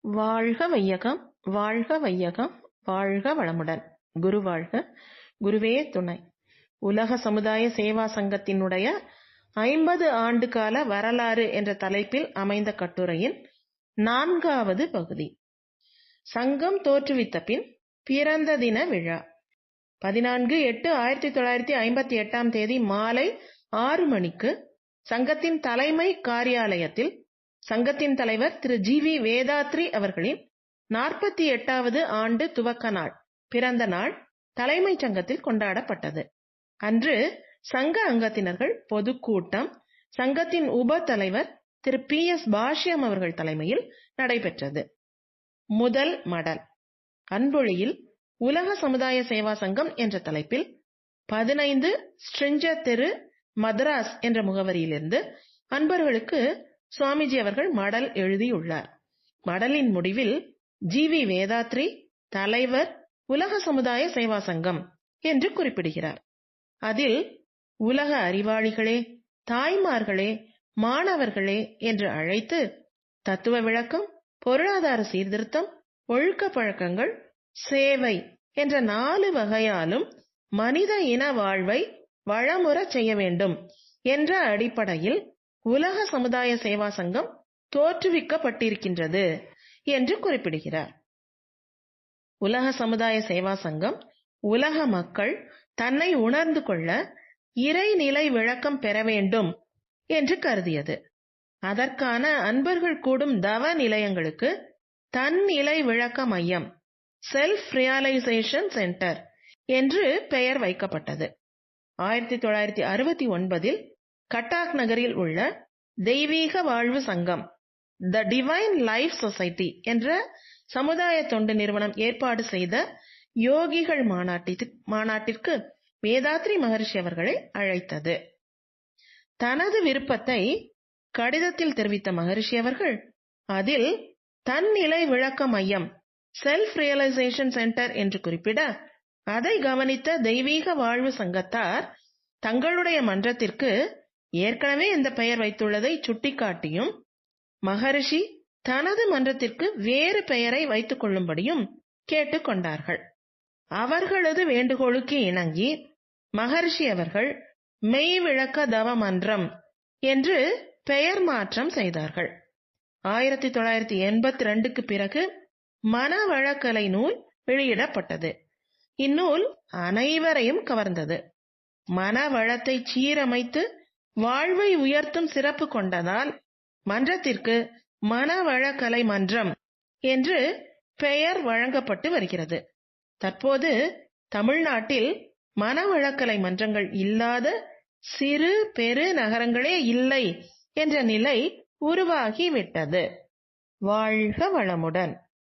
வாழ்க வையகம் வாழ்க வையகம் வாழ்க வளமுடன். குரு வாழ்க குருவே துணை. உலக சமுதாய சேவா சங்கத்தினுடைய ஐம்பது ஆண்டு கால வரலாறு என்ற தலைப்பில் அமைந்த கட்டுரையின் நான்காவது பகுதி. சங்கம் தோற்றுவித்த பின் பிறந்த தின விழா. பதினான்கு எட்டு ஆயிரத்தி தொள்ளாயிரத்தி ஐம்பத்தி எட்டாம் தேதி மாலை ஆறு மணிக்கு சங்கத்தின் தலைமை காரியாலயத்தில் சங்கத்தின் தலைவர் திரு ஜி வி வேதாத்ரி அவர்களின் நாற்பத்தி எட்டாவது ஆண்டு துவக்க நாள் பிறந்த நாள் தலைமை சங்கத்தில் கொண்டாடப்பட்டது. அன்று சங்க அங்கத்தினர்கள் பொதுக்கூட்டம் சங்கத்தின் உப தலைவர் திரு பி எஸ் பாஷ்யம் அவர்கள் தலைமையில் நடைபெற்றது. முதல் மடல் அன்பொழியில் உலக சமுதாய சேவா சங்கம் என்ற தலைப்பில் பதினைந்து ஸ்ட்ரிஞ்ச தெரு மதராஸ் என்ற முகவரியிலிருந்து அன்பர்களுக்கு சுவாமிஜி அவர்கள் மடல் எழுதியுள்ளார். மடலின் முடிவில் ஜி வி வேதாத்ரி தலைவர் உலக சமுதாய சேவா சங்கம் என்று குறிப்பிடுகிறார். அதில் உலக அறிவாளிகளே தாய்மார்களே மாணவர்களே என்று அழைத்து தத்துவ விளக்கம் பொருளாதார சீர்திருத்தம் ஒழுக்க பழக்கங்கள் சேவை என்ற நாலு வகையாலும் மனித இன வாழ்வை வளமுறச் செய்ய வேண்டும் என்ற அடிப்படையில் உலக சமுதாய சேவா சங்கம் தோற்றுவிக்கப்பட்டிருக்கின்றது என்று குறிப்பிடுகிறார். உலக சமுதாய சேவா சங்கம் உலக மக்கள் தன்னை உணர்ந்து கொள்ள இறைநிலை விளக்கம் பெற வேண்டும் என்று கருதியது. அதற்கான அன்பர்கள் கூடும் தவ நிலையங்களுக்கு தன்னிலை விளக்க மையம் செல்ஃப் ரியலைசேஷன் சென்டர் என்று பெயர் வைக்கப்பட்டது. ஆயிரத்தி தொள்ளாயிரத்தி அறுபத்தி ஒன்பதில் கட்டாக் நகரில் உள்ள தெய்வீக வாழ்வு சங்கம் த டிவைன் லைஃப் சொசைட்டி என்ற சமுதாய தொண்டு நிறுவனம் ஏற்பாடு செய்த யோகிகள் மாநாட்டிற்கு வேதாத்ரி மகர்ஷி அவர்களை அழைத்தது. தனது விருப்பத்தை கடிதத்தில் தெரிவித்த மகரிஷி அவர்கள் அதில் தன்னிலை விளக்க மையம் செல்ஃப் ரியலைசேஷன் சென்டர் என்று குறிப்பிட அதை கவனித்த தெய்வீக வாழ்வு சங்கத்தார் தங்களுடைய மன்றத்திற்கு ஏற்கனவே இந்த பெயர் வைத்துள்ளதை சுட்டிக்காட்டியும் மகரிஷி தனது மன்றத்திற்கு வேறு பெயரை வைத்துக் கொள்ளும்படியும் கேட்டுக்கொண்டார்கள் அவர்களது வேண்டுகோளுக்கு இணங்கி மகரிஷி அவர்கள் மெய்விளக்க தவ மன்றம் என்று பெயர் மாற்றம் செய்தார்கள். ஆயிரத்தி தொள்ளாயிரத்தி எண்பத்தி ரெண்டுக்கு பிறகு மனவழக்கலை நூல் வெளியிடப்பட்டது. இந்நூல் அனைவரையும் கவர்ந்தது. மனவளத்தை சீரமைத்து வாழ்வை உயர்த்தும் சிறப்பு கொண்டதால் மன்றத்திற்கு மனவளக்கலை மன்றம் என்று பெயர் வழங்கப்பட்டு வருகிறது. தற்போது தமிழ்நாட்டில் மனவளக்கலை மன்றங்கள் இல்லாத சிறு பெரு நகரங்களே இல்லை என்ற நிலை உருவாகிவிட்டது. வாழ்க வளமுடன்.